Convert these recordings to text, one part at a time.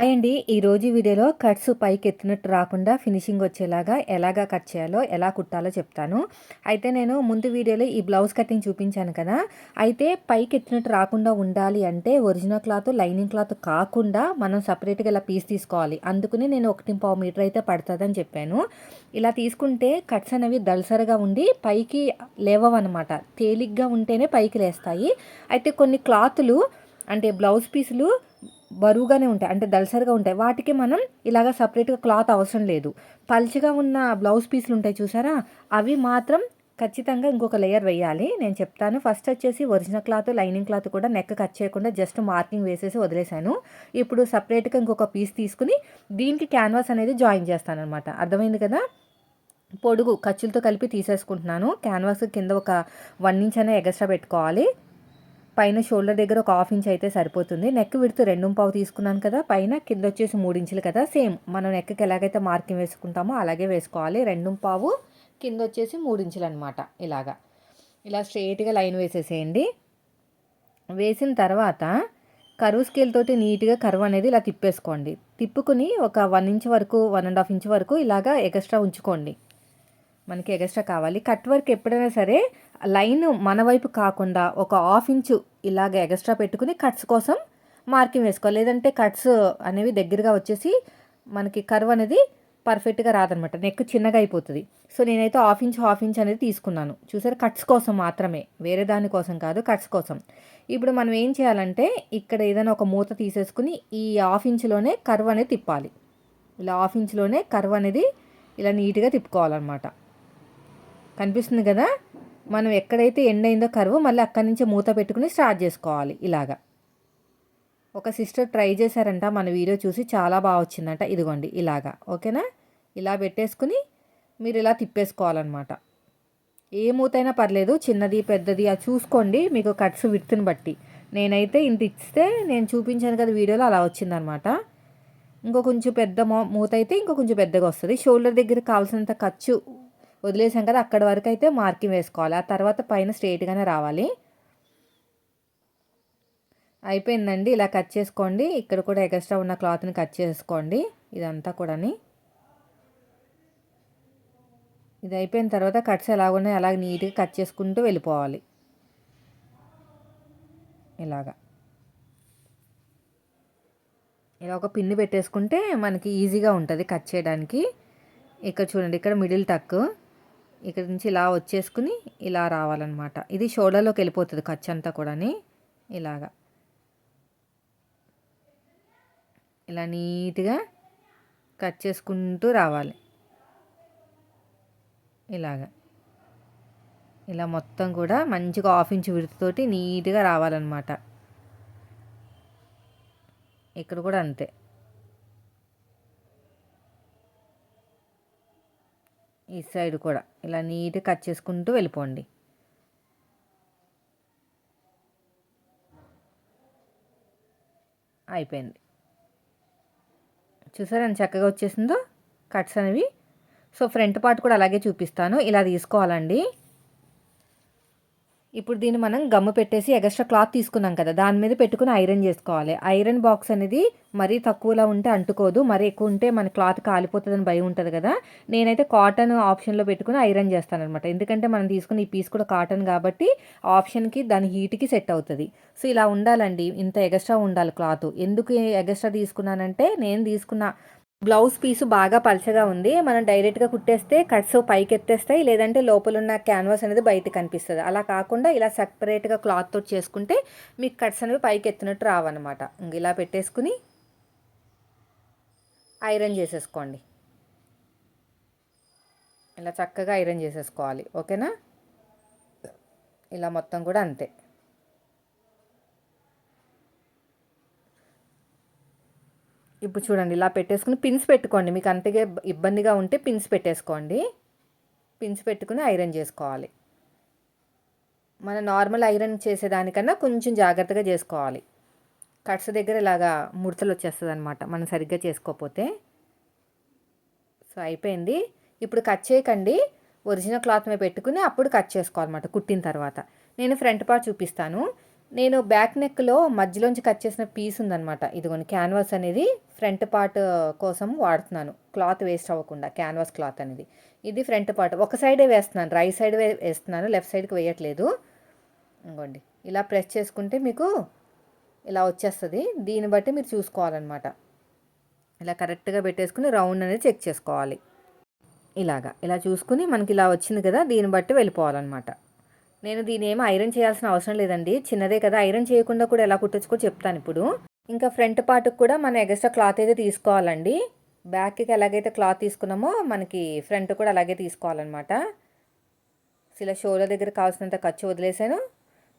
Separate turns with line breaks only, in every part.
Hi అండి ఈరోజు వీడియోలో కట్స్ పైకి ఎత్తినట్టు రాకుండా ఫినిషింగ్ వచ్చేలాగా ఎలాగా కట్ చేయాలో ఎలా కుట్టాలో చెప్తాను. అయితే నేను ముందు వీడియోలో ఈ బ్లౌజ్ కటింగ్ చూపించాను కదా. అయితే పైకి ఎత్తినట్టు రాకుండా ఉండాలి అంటే ఒరిజినల్ క్లాత్ లైనింగ్ క్లాత్ కాకుండా మనం సపరేట్గా ఇలా పీస్ తీసుకోవాలి. అందుకని నేను ఒకటి పావు మీటర్ అయితే పడుతుందని చెప్పాను. ఇలా తీసుకుంటే కట్స్ అనేవి దళసరగా ఉండి పైకి లేవవన్నమాట. తేలిగ్గా ఉంటేనే పైకి లేస్తాయి. అయితే కొన్ని క్లాతులు అంటే బ్లౌజ్ పీసులు బరువుగానే ఉంటాయి అంటే దళసరిగా ఉంటాయి. వాటికి మనం ఇలాగ సపరేట్గా క్లాత్ అవసరం లేదు. పల్చగా ఉన్న బ్లౌజ్ పీసులు ఉంటాయి చూసారా? అవి మాత్రం ఖచ్చితంగా ఇంకొక లేయర్ వేయాలి. నేను చెప్తాను ఫస్ట్ వచ్చేసి ఒరిజినల్ క్లాత్ లైనింగ్ క్లాత్ కూడా నెక్ కట్ చేయకుండా జస్ట్ మార్కింగ్ వేసేసి వదిలేశాను. ఇప్పుడు సపరేట్గా ఇంకొక పీస్ తీసుకుని దీనికి క్యాన్వాస్ అనేది జాయిన్ చేస్తాను అనమాట అర్థమైంది కదా? పొడుగు ఖర్చులతో కలిపి తీసేసుకుంటున్నాను. క్యాన్వాస్ కింద ఒక వన్ ఇంచ్ అనే ఎగస్ట్రా పెట్టుకోవాలి. పైన షోల్డర్ దగ్గర ఒక హాఫ్ ఇంచ్ అయితే సరిపోతుంది. నెక్ విడుతు రెండు పావు తీసుకున్నాను కదా పైన కింద వచ్చేసి మూడించులు కదా సేమ్ మనం నెక్కి ఎలాగైతే మార్కింగ్ వేసుకుంటామో అలాగే వేసుకోవాలి. రెండు పావు కింద వచ్చేసి మూడించులు అనమాట ఇలాగా. ఇలా స్ట్రైట్గా లైన్ వేసేసేయండి. వేసిన తర్వాత కరువు స్కేల్ తోటి నీట్గా కరువు అనేది ఇలా తిప్పేసుకోండి. తిప్పుకుని ఒక వన్ ఇంచ్ వరకు వన్ అండ్ హాఫ్ ఇంచ్ వరకు ఇలాగా ఎక్స్ట్రా ఉంచుకోండి. మనకి ఎగస్ట్రా కావాలి. కట్ వర్క్ ఎప్పుడైనా సరే లైన్ మన వైపు కాకుండా ఒక హాఫ్ ఇంచు ఇలాగ ఎగస్ట్రా పెట్టుకుని కట్స్ కోసం మార్కింగ్ వేసుకోవాలి. లేదంటే కట్స్ అనేవి దగ్గరగా వచ్చేసి మనకి కర్వ్ అనేది పర్ఫెక్ట్గా రాదనమాట. నెక్ చిన్నగా అయిపోతుంది. సో నేనైతే హాఫ్ ఇంచ్ హాఫ్ ఇంచ్ అనేది తీసుకున్నాను. చూసారు? కట్స్ కోసం మాత్రమే. వేరే దానికోసం కాదు కట్స్ కోసం. ఇప్పుడు మనం ఏం చేయాలంటే ఇక్కడ ఏదైనా ఒక మూత తీసేసుకుని ఈ హాఫ్ ఇంచ్లోనే కర్వ్ అనేది తిప్పాలి. ఇలా హాఫ్ ఇంచ్లోనే కర్వ్ అనేది ఇలా నీట్గా తిప్పుకోవాలన్నమాట. కనిపిస్తుంది కదా? మనం ఎక్కడైతే ఎండ్ అయిందో కరువు మళ్ళీ అక్కడి నుంచి మూత పెట్టుకుని స్టార్ట్ చేసుకోవాలి ఇలాగా. ఒక సిస్టర్ ట్రై చేశారంట మన వీడియో చూసి చాలా బాగా వచ్చిందంట ఇదిగోండి ఇలాగా ఓకేనా? ఇలా పెట్టేసుకుని మీరు ఇలా తిప్పేసుకోవాలన్నమాట. ఏ మూతైనా పర్లేదు చిన్నది పెద్దది అది చూసుకోండి మీకు కట్స్ విత్తుని బట్టి. నేనైతే ఇంత ఇస్తే నేను చూపించాను కదా వీడియోలో అలా వచ్చిందనమాట ఇంకో కొంచెం పెద్ద మూత అయితే ఇంకో కొంచెం పెద్దగా వస్తుంది. షోల్డర్ దగ్గర కావాల్సినంత ఖర్చు వదిలేసాం కదా అక్కడ వరకు అయితే మార్కింగ్ వేసుకోవాలి. ఆ తర్వాత పైన స్ట్రేట్గానే రావాలి. అయిపోయిందండి. ఇలా కట్ చేసుకోండి. ఇక్కడ కూడా ఎక్స్ట్రా ఉన్న క్లాత్ని కట్ చేసుకోండి. ఇదంతా కూడాని. ఇది అయిపోయిన తర్వాత కట్స్ ఎలాగున్నాయి అలాగ నీట్గా కట్ చేసుకుంటూ వెళ్ళిపోవాలి. ఇలాగా. ఇలా ఒక పిన్ని పెట్టేసుకుంటే మనకి ఈజీగా ఉంటుంది కట్ చేయడానికి. ఇక్కడ చూడండి ఇక్కడ మిడిల్ టక్. ఇక్కడ నుంచి ఇలా వచ్చేసుకుని ఇలా రావాలన్నమాట. ఇది షోల్డర్లోకి వెళ్ళిపోతుంది ఖర్చు అంతా కూడాని. ఇలాగా. ఇలా నీట్గా కట్ చేసుకుంటూ రావాలి. ఇలాగా. ఇలా మొత్తం కూడా మంచిగా హాఫ్ ఇంచ్ విడుతోటి నీట్గా రావాలన్నమాట. ఇక్కడ కూడా అంతే. ఈ సైడ్ కూడా ఇలా నీట్గా కట్ చేసుకుంటూ వెళ్ళిపోండి. అయిపోయింది. చూసారా చక్కగా వచ్చేసిందో? కట్స్ అనేవి. సో ఫ్రంట్ పార్ట్ కూడా అలాగే చూపిస్తాను. ఇలా తీసుకోవాలండి. ఇప్పుడు దీన్ని మనం గమ్ము పెట్టేసి ఎగస్ట్రా క్లాత్ తీసుకున్నాం కదా దాని మీద పెట్టుకుని ఐరన్ చేసుకోవాలి. ఐరన్ బాక్స్ అనేది మరీ తక్కువలో ఉంటే అంటుకోదు మరీ ఎక్కువ ఉంటే మన క్లాత్ కాలిపోతుందని భయం ఉంటుంది కదా. నేనైతే కాటన్ ఆప్షన్లో పెట్టుకుని ఐరన్ చేస్తాను అనమాట ఎందుకంటే మనం తీసుకున్న ఈ పీస్ కూడా కాటన్ కాబట్టి ఆప్షన్కి దాని హీట్కి సెట్ అవుతుంది. సో ఇలా ఉండాలండి. ఇంత ఎగస్ట్రా ఉండాలి క్లాత్. ఎందుకు ఎగస్ట్రా తీసుకున్నానంటే నేను తీసుకున్న బ్లౌజ్ పీసు బాగా పలచగా ఉంది. మనం డైరెక్ట్గా కుట్టేస్తే కట్స్ పైకి ఎత్తేస్తాయి లేదంటే లోపల ఉన్న క్యాన్వాస్ అనేది బయట కనిపిస్తుంది. అలా కాకుండా ఇలా సపరేట్గా క్లాత్ తోటి చేసుకుంటే మీకు కట్స్ అనేవి పైకి ఎత్తినట్టు రావన్నమాట ఇలా పెట్టేసుకుని ఐరన్ చేసేసుకోండి. ఇలా చక్కగా ఐరన్ చేసేసుకోవాలి. ఓకేనా? ఇలా మొత్తం కూడా అంతే. ఇప్పుడు చూడండి ఇలా పెట్టేసుకుని పిన్స్ పెట్టుకోండి. మీకు అంతగా ఇబ్బందిగా ఉంటే పిన్స్ పెట్టేసుకోండి. పిన్స్ పెట్టుకుని ఐరన్ చేసుకోవాలి. మన నార్మల్ ఐరన్ చేసేదానికన్నా కొంచెం జాగ్రత్తగా చేసుకోవాలి. కట్స్ దగ్గర ఇలాగా ముడతలు వచ్చేస్తుంది అనమాట మనం సరిగ్గా చేసుకోకపోతే. సో అయిపోయింది. ఇప్పుడు కట్ చేయకండి. ఒరిజినల్ క్లాత్ మీద పెట్టుకుని అప్పుడు కట్ చేసుకోవాలన్నమాట కుట్టిన తర్వాత. నేను ఫ్రంట్ పార్ట్ చూపిస్తాను. నేను బ్యాక్ నెక్లో మధ్యలోంచి కట్ చేసిన పీస్ ఉందనమాట ఇదిగోండి క్యాన్వాస్ అనేది ఫ్రంట్ పార్ట్ కోసం వాడుతున్నాను. క్లాత్ వేస్ట్ అవ్వకుండా క్యాన్వాస్ క్లాత్ అనేది. ఇది ఫ్రంట్ పార్ట్ ఒక సైడే వేస్తున్నాను. రైట్ సైడ్ వేస్తున్నాను. లెఫ్ట్ సైడ్కి వేయట్లేదు. ఇంకోండి ఇలా ప్రెస్ చేసుకుంటే మీకు ఇలా వచ్చేస్తుంది. దీన్ని బట్టి మీరు చూసుకోవాలన్నమాట. ఇలా కరెక్ట్గా పెట్టేసుకుని రౌండ్ అనేది చెక్ చేసుకోవాలి. ఇలాగా ఇలా చూసుకుని మనకి ఇలా వచ్చింది కదా దీన్ని బట్టి వెళ్ళిపోవాలన్నమాట. నేను దీని ఏమో ఐరన్ చేయాల్సిన అవసరం లేదండి. చిన్నదే కదా ఐరన్ చేయకుండా కూడా ఎలా కుట్టచ్చుకో చెప్తాను ఇప్పుడు. ఇంకా ఫ్రంట్ పార్ట్కి కూడా మన ఎగస్ట్రా క్లాత్ అయితే తీసుకోవాలండి. బ్యాక్కి ఎలాగైతే క్లాత్ తీసుకున్నామో మనకి ఫ్రంట్ కూడా అలాగే తీసుకోవాలన్నమాట. ఇలా షోల్డర్ దగ్గర కావాల్సినంత ఖర్చు వదిలేసాను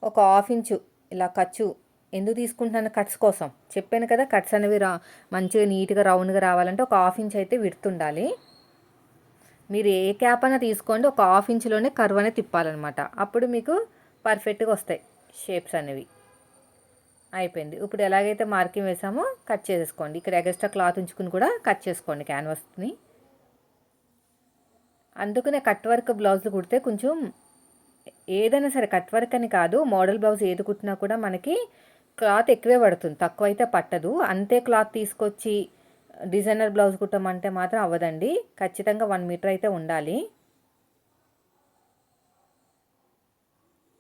ఒక హాఫ్ ఇంచు ఇలా ఖర్చు. ఎందుకు తీసుకుంటున్నాను కట్స్ కోసం? చెప్పాను కదా కట్స్ అనేవి రా మంచిగా నీట్గా రౌండ్గా రావాలంటే ఒక హాఫ్ ఇంచ్ అయితే విడుతుండాలి. మీరు ఏ క్యాప్ అయినా తీసుకోండి. ఒక హాఫ్ ఇంచ్లోనే కర్వ్ అనేది తిప్పాలన్నమాట. అప్పుడు మీకు పర్ఫెక్ట్గా వస్తాయి షేప్స్ అనేవి. అయిపోయింది. ఇప్పుడు ఎలాగైతే మార్కింగ్ వేసామో కట్ చేసేసుకోండి. ఇక్కడ ఎగస్ట్రా క్లాత్ ఉంచుకుని కూడా కట్ చేసుకోండి క్యాన్వాస్ని అందుకనే కట్ వర్క్ బ్లౌజులు కుడితే కొంచెం ఏదైనా సరే కట్ వర్క్ అని కాదు మోడల్ బ్లౌజ్ ఏది కుట్టినా కూడా మనకి క్లాత్ ఎక్కువే పడుతుంది. తక్కువ అయితే పట్టదు. అంతే క్లాత్ తీసుకొచ్చి డిజైనర్ బ్లౌజ్ కుట్టమంటే మాత్రం అవ్వదండి. ఖచ్చితంగా వన్ మీటర్ అయితే ఉండాలి.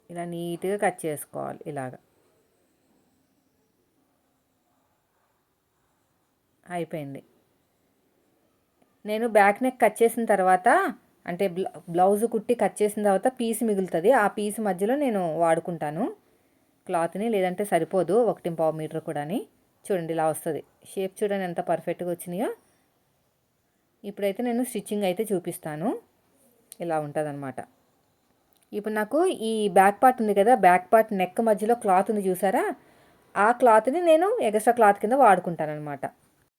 ఇలా నీట్గా కట్ చేసుకోవాలి ఇలాగ. అయిపోయింది. నేను బ్యాక్ నెక్ కట్ చేసిన తర్వాత అంటే బ్లౌజ్ కుట్టి కట్ చేసిన తర్వాత పీస్ మిగులుతుంది. ఆ పీస్ మధ్యలో నేను వాడుకుంటాను. క్లాత్ని లేదంటే సరిపోదు ఒకటి పావు మీటర్ కూడాని. చూడండి ఇలా వస్తుంది. షేప్ చూడండి ఎంత పర్ఫెక్ట్గా వచ్చినాయో. ఇప్పుడైతే నేను స్టిచ్చింగ్ అయితే చూపిస్తాను. ఇలా ఉంటుంది ఇప్పుడు నాకు ఈ బ్యాక్ పార్ట్ ఉంది కదా బ్యాక్ పార్ట్ నెక్ మధ్యలో క్లాత్ ఉంది చూసారా? ఆ క్లాత్ని నేను ఎగస్ట్రా క్లాత్ కింద వాడుకుంటాను అనమాట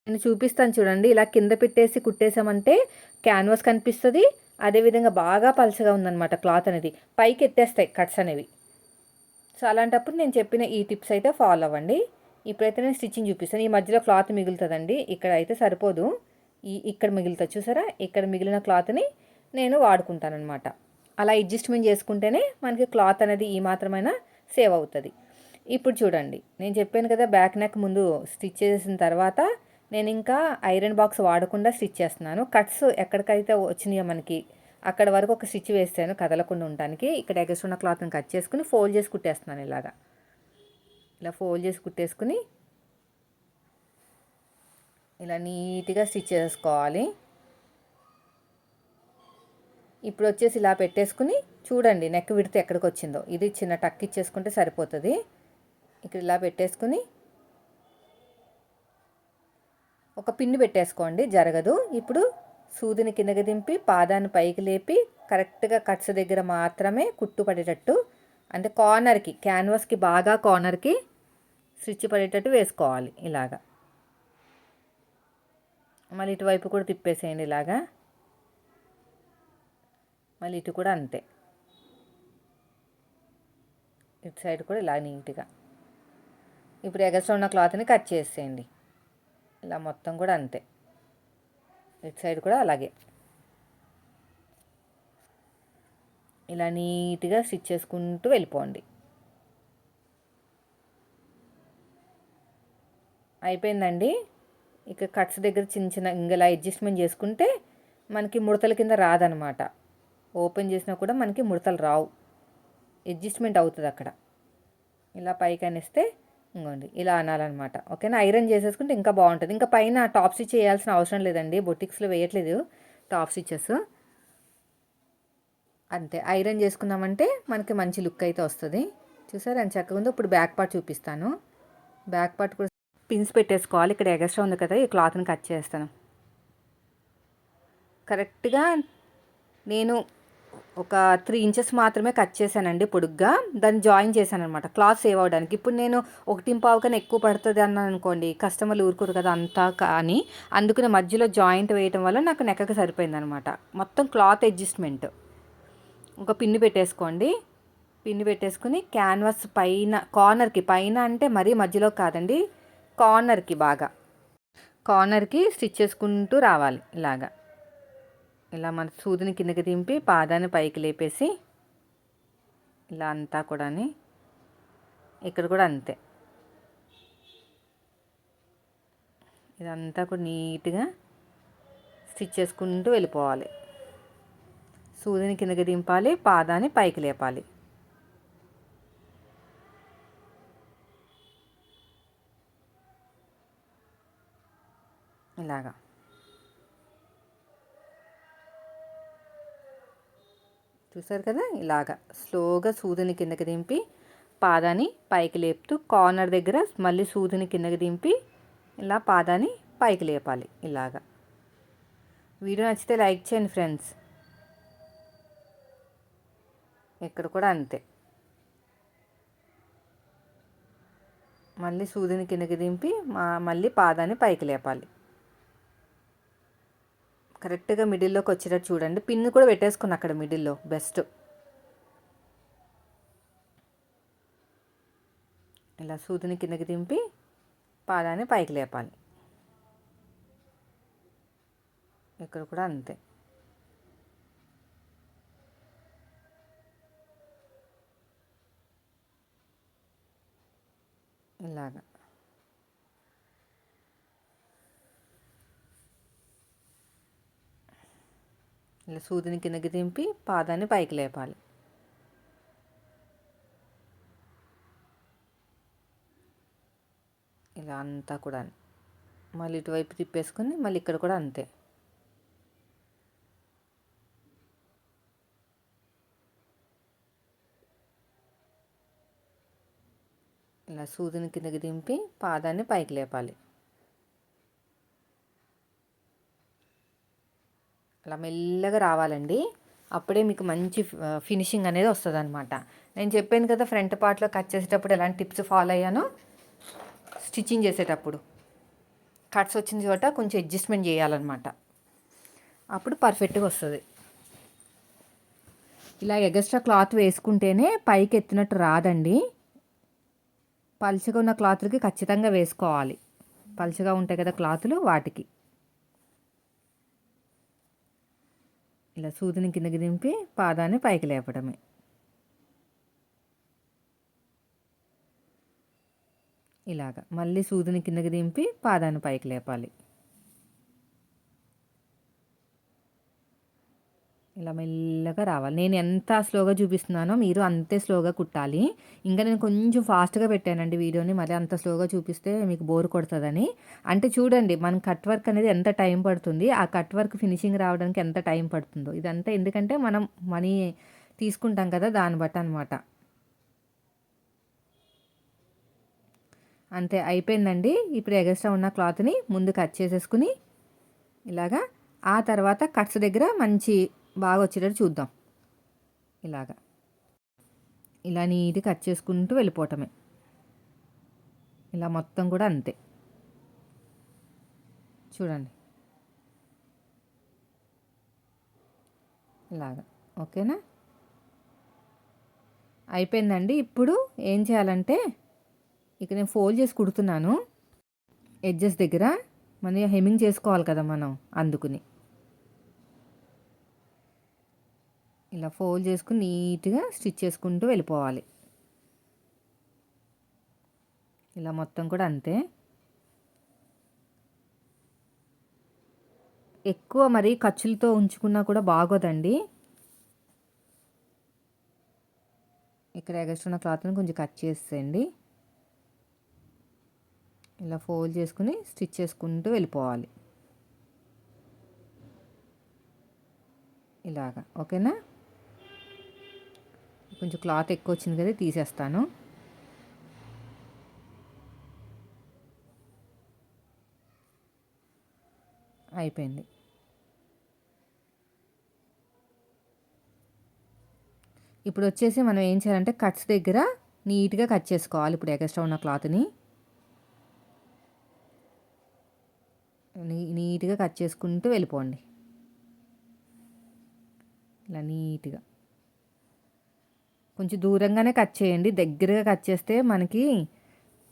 నేను చూపిస్తాను చూడండి ఇలా కింద పెట్టేసి కుట్టేసామంటే క్యాన్వాస్ కనిపిస్తుంది. అదేవిధంగా బాగా పలచగా ఉందన్నమాట క్లాత్ అనేది. పైకి ఎత్తేస్తాయి కట్స్ అనేవి. సో అలాంటప్పుడు నేను చెప్పిన ఈ టిప్స్ అయితే ఫాలో అవ్వండి. ఇప్పుడైతే నేను స్టిచ్చింగ్ చూపిస్తాను. ఈ మధ్యలో క్లాత్ మిగులుతుందండి. ఇక్కడ అయితే సరిపోదు. ఈ ఇక్కడ మిగులుతుంది చూసారా? ఇక్కడ మిగిలిన క్లాత్ని నేను వాడుకుంటానమాట అలా అడ్జస్ట్మెంట్ చేసుకుంటేనే మనకి క్లాత్ అనేది ఈ మాత్రమైనా సేవ్ అవుతుంది. ఇప్పుడు చూడండి. నేను చెప్పాను కదా బ్యాక్ నెక్ ముందు స్టిచ్ చేసిన తర్వాత నేను ఇంకా ఐరన్ బాక్స్ వాడకుండా స్టిచ్ చేస్తున్నాను. కట్స్ ఎక్కడికైతే వచ్చినాయో మనకి అక్కడ వరకు ఒక స్టిచ్ వేస్తాను కదలకుండా ఉండడానికి ఇక్కడ ఎగస్ట్రున్న క్లాత్ని కట్ చేసుకుని ఫోల్డ్ చేసి కుట్టేస్తున్నాను ఇలాగా. ఇలా ఫోల్డ్ చేసి కుట్టేసుకుని ఇలా నీట్గా స్టిచ్ చేసుకోవాలి. ఇప్పుడు వచ్చేసి ఇలా పెట్టేసుకుని చూడండి నెక్ విడితే ఎక్కడికి వచ్చిందో ఇది చిన్న టక్ ఇచ్చేసుకుంటే సరిపోతుంది. ఇక్కడ ఇలా పెట్టేసుకుని ఒక పిన్ను పెట్టేసుకోండి జరగదు. ఇప్పుడు సూదిని కిందకి దింపి పాదాన్ని పైకి లేపి కరెక్ట్గా కట్స్ దగ్గర మాత్రమే కుట్టు పడేటట్టు అంటే కార్నర్కి క్యాన్వాస్కి బాగా కార్నర్కి స్టిచ్ పడేటట్టు వేసుకోవాలి ఇలాగా. మళ్ళీ ఇటువైపు కూడా తిప్పేసేయండి ఇలాగా. మళ్ళీ ఇటు కూడా అంతే. ఇటు సైడ్ కూడా ఇలా నీట్గా. ఇప్పుడు ఎగస్ట్రా ఉన్న క్లాత్ని కట్ చేసేయండి. ఇలా మొత్తం కూడా అంతే. ఇటు సైడ్ కూడా అలాగే. ఇలా నీట్గా స్టిచ్ చేసుకుంటూ వెళ్ళిపోండి. అయిపోయిందండి. ఇక కట్స్ దగ్గర చిన్న చిన్న ఇంగలా అడ్జస్ట్మెంట్ చేసుకుంటే మనకి ముడతల కింద రాదనమాట. ఓపెన్ చేసినా కూడా మనకి ముడతలు రావు. అడ్జస్ట్మెంట్ అవుతుంది అక్కడ. ఇలా పైకి అనేస్తే ఇంకోండి ఇలా అనాలన్నమాట ఓకేనా? ఐరన్ చేసేసుకుంటే ఇంకా బాగుంటుంది. ఇంకా పైన టాప్ స్టిచ్ చేయాల్సిన అవసరం లేదండి. బొటిక్స్లో వేయట్లేదు టాప్ స్టిచ్చెస్. అంతే. ఐరన్ చేసుకున్నామంటే మనకి మంచి లుక్ అయితే వస్తుంది. చూసారు? అని చక్కగా ఉందో. ఇప్పుడు బ్యాక్ పార్ట్ చూపిస్తాను. బ్యాక్ పార్ట్ కూడా పిన్స్ పెట్టేసుకోవాలి. ఇక్కడ ఎగస్ట్రా ఉంది కదా ఈ క్లాత్ని కట్ చేస్తాను. కరెక్ట్గా నేను ఒక త్రీ ఇంచెస్ మాత్రమే కట్ చేశానండి పొడుగ్గా. దాన్ని జాయిన్ చేశాను అనమాట క్లాత్ సేవ్ అవ్వడానికి ఇప్పుడు నేను ఒకటి పావు కన్నా ఎక్కువ పడుతుంది అన్నాను అనుకోండి కస్టమర్లు ఊరుకోరు కదా అంతా కానీ అందుకునే మధ్యలో జాయింట్ వేయటం వల్ల నాకు నెక్కకి సరిపోయింది అనమాట మొత్తం క్లాత్ అడ్జస్ట్మెంట్ ఒక పిన్ను పెట్టేసుకోండి. పిన్ను పెట్టేసుకుని క్యాన్వాస్ పైన కార్నర్కి పైన అంటే మరీ మధ్యలో కాదండి కార్నర్కి బాగా. కార్నర్కి స్టిచ్ చేసుకుంటూ రావాలి ఇలాగా. ఇలా మన సూదిని కిందకి దింపి పాదాన్ని పైకి లేపేసి ఇలా అంతా కూడా ఇక్కడ కూడా అంతే. ఇదంతా కూడా నీట్గా స్టిచ్ చేసుకుంటూ వెళ్ళిపోవాలి. సూదిని కిందకి దింపాలి పాదాన్ని పైకి లేపాలి. ఇలాగా. చూసారు కదా? ఇలాగా. స్లోగా సూదిని కిందకి దింపి పాదాన్ని పైకి లేపుతూ కార్నర్ దగ్గర మళ్ళీ సూదిని కిందకి దింపి ఇలా పాదాన్ని పైకి లేపాలి. ఇలాగా. వీడియో నచ్చితే లైక్ చేయండి ఫ్రెండ్స్. ఇక్కడ కూడా అంతే. మళ్ళీ సూదిని కిందకి దింపి మళ్ళీ పాదాన్ని పైకి లేపాలి. కరెక్ట్గా మిడిల్లోకి వచ్చేటట్టు చూడండి. పిన్ కూడా పెట్టేసుకున్న అక్కడ మిడిల్లో. బెస్ట్. ఇలా సూదిని కిందకి దింపి పాదాన్ని పైకి లేపాలి. ఇక్కడ కూడా అంతే. ఇలాగా. ఇలా సూదిని కిందకి దింపి పాదాన్ని పైకి లేపాలి. ఇలా అంతా కూడా మళ్ళీ ఇటువైపు తిప్పేసుకొని మళ్ళీ ఇక్కడ కూడా అంతే. ఇలా సూదిని కిందకి దింపి పాదాన్ని పైకి లేపాలి. అలా మెల్లగా రావాలండి. అప్పుడే మీకు మంచి ఫినిషింగ్ అనేది వస్తుంది అనమాట నేను చెప్పాను కదా ఫ్రంట్ పార్ట్లో కట్ చేసేటప్పుడు ఎలాంటి టిప్స్ ఫాలో అయ్యానో? స్టిచ్చింగ్ చేసేటప్పుడు. కట్స్ వచ్చిన చోట కొంచెం అడ్జస్ట్మెంట్ చేయాలన్నమాట. అప్పుడు పర్ఫెక్ట్గా వస్తుంది. ఇలా ఎగస్ట్రా క్లాత్ వేసుకుంటేనే పైకి ఎత్తినట్టు రాదండి. పలుచగా ఉన్న క్లాత్లకి ఖచ్చితంగా వేసుకోవాలి. పలుచగా ఉంటాయి కదా క్లాతులు వాటికి. ఇలా సూదిని కిందకి దింపి పాదాన్ని పైకి లేపడమే. ఇలాగ. మళ్ళీ సూదిని కిందకి దింపి పాదాన్ని పైకి లేపాలి. ఇలా మెల్లగా రావాలి. నేను ఎంత స్లోగా చూపిస్తున్నానో మీరు అంతే స్లోగా కుట్టాలి. ఇంకా నేను కొంచెం ఫాస్ట్గా పెట్టానండి వీడియోని. మరి అంత స్లోగా చూపిస్తే మీకు బోర్ కొడుతుందని. అంటే చూడండి మన కట్ వర్క్ అనేది ఎంత టైం పడుతుంది ఆ కట్ వర్క్ ఫినిషింగ్ రావడానికి ఎంత టైం పడుతుందో. ఇదంతా ఎందుకంటే మనం మనీ తీసుకుంటాం కదా దాన్ని బట్టి అనమాట అంతే అయిపోయిందండి. ఇప్పుడు ఎగస్ట్రా ఉన్న క్లాత్ని ముందు కట్ చేసేసుకుని ఇలాగా ఆ తర్వాత కట్స్ దగ్గర మంచి బాగా వచ్చేటట్టు చూద్దాం. ఇలాగా. ఇలా నీట్గా కట్ చేసుకుంటూ వెళ్ళిపోవటమే. ఇలా మొత్తం కూడా అంతే. చూడండి. ఇలాగా. ఓకేనా? అయిపోయిందండి. ఇప్పుడు ఏం చేయాలంటే ఇక నేను ఫోల్డ్ చేసి కుడుతున్నాను. ఎడ్జెస్ దగ్గర. మన హెమ్మింగ్ చేసుకోవాలి కదా మనం అందుకుని. ఇలా ఫోల్డ్ చేసుకుని నీట్గా స్టిచ్ చేసుకుంటూ వెళ్ళిపోవాలి. ఇలా మొత్తం కూడా అంతే. ఎక్కువ మరి ఖర్చులతో ఉంచుకున్నా కూడా బాగోదండి. ఇక్కడ ఎగస్ట్రున్న క్లాత్ని కొంచెం కట్ చేసేయండి. ఇలా ఫోల్డ్ చేసుకుని స్టిచ్ చేసుకుంటూ వెళ్ళిపోవాలి. ఇలాగా. ఓకేనా? కొంచెం క్లాత్ ఎక్కువ వచ్చింది కదా తీసేస్తాను. అయిపోయింది. ఇప్పుడు వచ్చేసి మనం ఏం చేయాలంటే కట్స్ దగ్గర నీట్గా కట్ చేసుకోవాలి. ఇప్పుడు ఎక్స్ట్రా ఉన్న క్లాత్ని. నీట్గా కట్ చేసుకుంటూ వెళ్ళిపోండి. ఇలా నీట్గా. కొంచెం దూరంగానే కట్ చేయండి. దగ్గరగా కట్ చేస్తే మనకి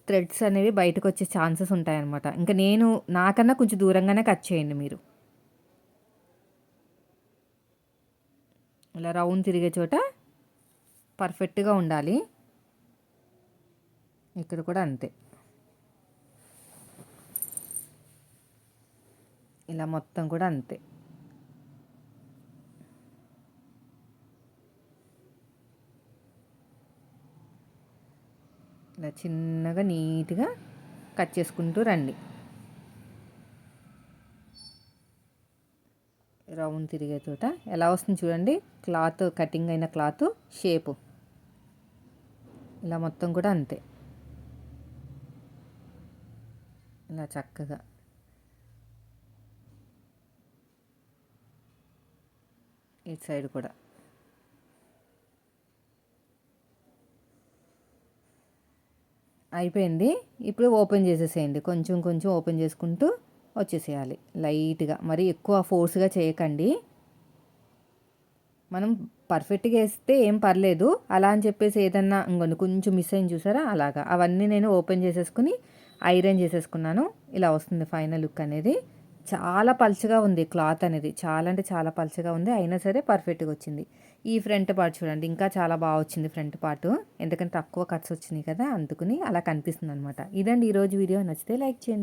థ్రెడ్స్ అనేవి బయటకు వచ్చే ఛాన్సెస్ ఉంటాయన్నమాట. ఇంకా నేను నాకన్నా కొంచెం దూరంగానే కట్ చేయండి మీరు. ఇలా రౌండ్ తిరిగే చోట పర్ఫెక్ట్గా ఉండాలి. ఇక్కడ కూడా అంతే. ఇలా మొత్తం కూడా అంతే. ఇలా చిన్నగా నీట్గా కట్ చేసుకుంటూ రండి. రౌండ్ తిరిగే చోట ఎలా వస్తుంది చూడండి. క్లాత్ కటింగ్ అయిన క్లాత్ షేపు. ఇలా మొత్తం కూడా అంతే. ఇలా చక్కగా. ఇటు సైడ్ కూడా. అయిపోయింది. ఇప్పుడు ఓపెన్ చేసేసేయండి. కొంచెం కొంచెం ఓపెన్ చేసుకుంటూ వచ్చేసేయాలి. లైట్గా. మరి ఎక్కువ ఫోర్స్గా చేయకండి. మనం పర్ఫెక్ట్గా వేస్తే ఏం పర్లేదు. అలా అని చెప్పేసి ఏదన్నా ఇంకొన్ని కొంచెం మిస్ అయింది చూసారా? అలాగా. అవన్నీ నేను ఓపెన్ చేసేసుకుని ఐరన్ చేసేసుకున్నాను. ఇలా వస్తుంది ఫైనల్ లుక్ అనేది. చాలా పలుచగా ఉంది క్లాత్ అనేది. చాలా అంటే చాలా పల్చగా ఉంది. అయినా సరే పర్ఫెక్ట్గా వచ్చింది. ఈ ఫ్రంట్ పార్ట్ చూడండి. ఇంకా చాలా బాగా వచ్చింది ఫ్రంట్ పార్ట్. ఎందుకంటే తక్కువ కట్స్ వచ్చినాయి కదా అందుకుని అలా కనిపిస్తుంది అనమాట ఇదండి ఈరోజు వీడియో. నచ్చితే లైక్ చేయండి.